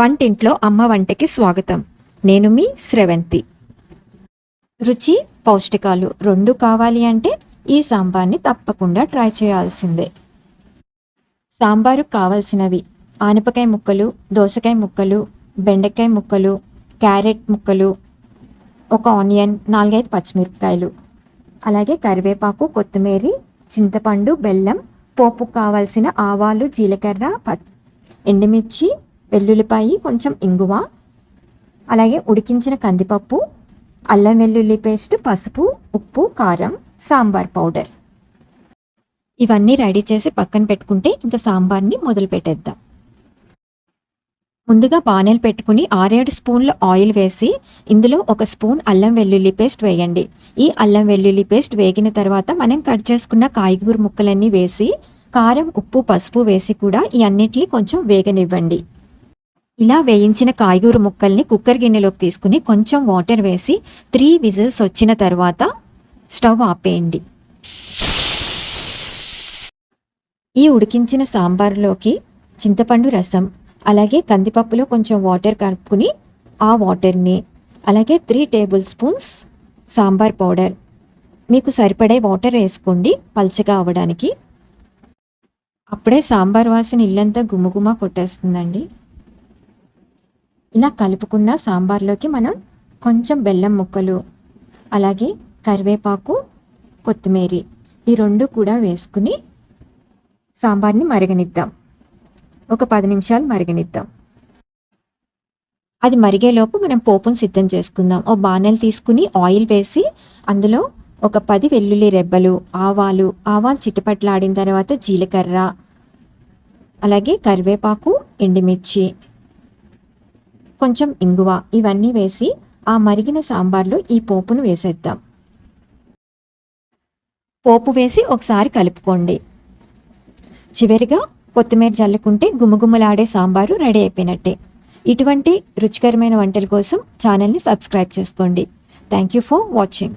వంటింట్లో అమ్మ వంటకి స్వాగతం. నేను మీ స్రవంతి రుచి పౌష్టికాలు రెండు కావాలి అంటే ఈ సాంబార్ని తప్పకుండా ట్రై చేయాల్సిందే. సాంబారు కావాల్సినవి ఆనపకాయ ముక్కలు దోసకాయ ముక్కలు బెండకాయ ముక్కలు క్యారెట్ ముక్కలు ఒక ఆనియన్ నాలుగైదు పచ్చిమిరపకాయలు. అలాగే కరివేపాకు కొత్తిమీర చింతపండు బెల్లం పోపు కావాల్సిన ఆవాలు జీలకర్ర ప ఎండుమిర్చి వెల్లుల్లిపాయి కొంచెం ఇంగువ అలాగే ఉడికించిన కందిపప్పు అల్లం వెల్లుల్లి పేస్ట్ పసుపు ఉప్పు కారం సాంబార్ పౌడర్. ఇవన్నీ రెడీ చేసి పక్కన పెట్టుకుంటే ఇంకా సాంబార్ని మొదలు పెట్టేద్దాం. ముందుగా బాణలు పెట్టుకుని ఆరేడు స్పూన్ల ఆయిల్ వేసి ఇందులో ఒక స్పూన్ అల్లం వెల్లుల్లి పేస్ట్ వేయండి. ఈ అల్లం వెల్లుల్లి పేస్ట్ వేగిన తర్వాత మనం కట్ చేసుకున్న కాయగూర ముక్కలన్నీ వేసి కారం ఉప్పు పసుపు వేసి కూడా ఈ అన్నిటిని కొంచెం వేగనివ్వండి. ఇలా వేయించిన కాయగూర ముక్కల్ని కుక్కర్ గిన్నెలోకి తీసుకుని కొంచెం వాటర్ వేసి త్రీ విజిల్స్ వచ్చిన తర్వాత స్టవ్ ఆపేయండి. ఈ ఉడికించిన సాంబార్లోకి చింతపండు రసం అలాగే కందిపప్పులో కొంచెం వాటర్ కలుపుకుని ఆ వాటర్ని అలాగే three tablespoons sambar powder. మీకు సరిపడే వాటర్ వేసుకోండి పల్చగా అవ్వడానికి అప్పుడే సాంబార్ వాసన ఇల్లంతా గుమగుమ కొట్టేస్తుందండి. ఇలా కలుపుకున్న సాంబార్లోకి మనం కొంచెం బెల్లం ముక్కలు అలాగే కరివేపాకు కొత్తిమీర ఈ రెండు కూడా వేసుకుని సాంబార్ని మరగనిద్దాం. ఒక పది నిమిషాలు మరగనిద్దాం. అది మరిగేలోపు మనం పోపును సిద్ధం చేసుకుందాం. ఓ బాణలు తీసుకుని ఆయిల్ వేసి అందులో ఒక పది వెల్లుల్లి రెబ్బలు ఆవాలు ఆవాలు చిట్టపట్లాడిన తర్వాత జీలకర్ర అలాగే కరివేపాకు ఎండుమిర్చి కొంచెం ఇంగువ ఇవన్నీ వేసి ఆ మరిగిన సాంబార్లో ఈ పోపును వేసేద్దాం. పోపు వేసి ఒకసారి కలుపుకోండి. చివరిగా కొత్తిమీర జల్లుకుంటే గుమగుమలాడే సాంబారు రెడీ అయిపోయినట్టే. ఇటువంటి రుచికరమైన వంటల కోసం ఛానల్ని సబ్స్క్రైబ్ చేసుకోండి. Thank you for watching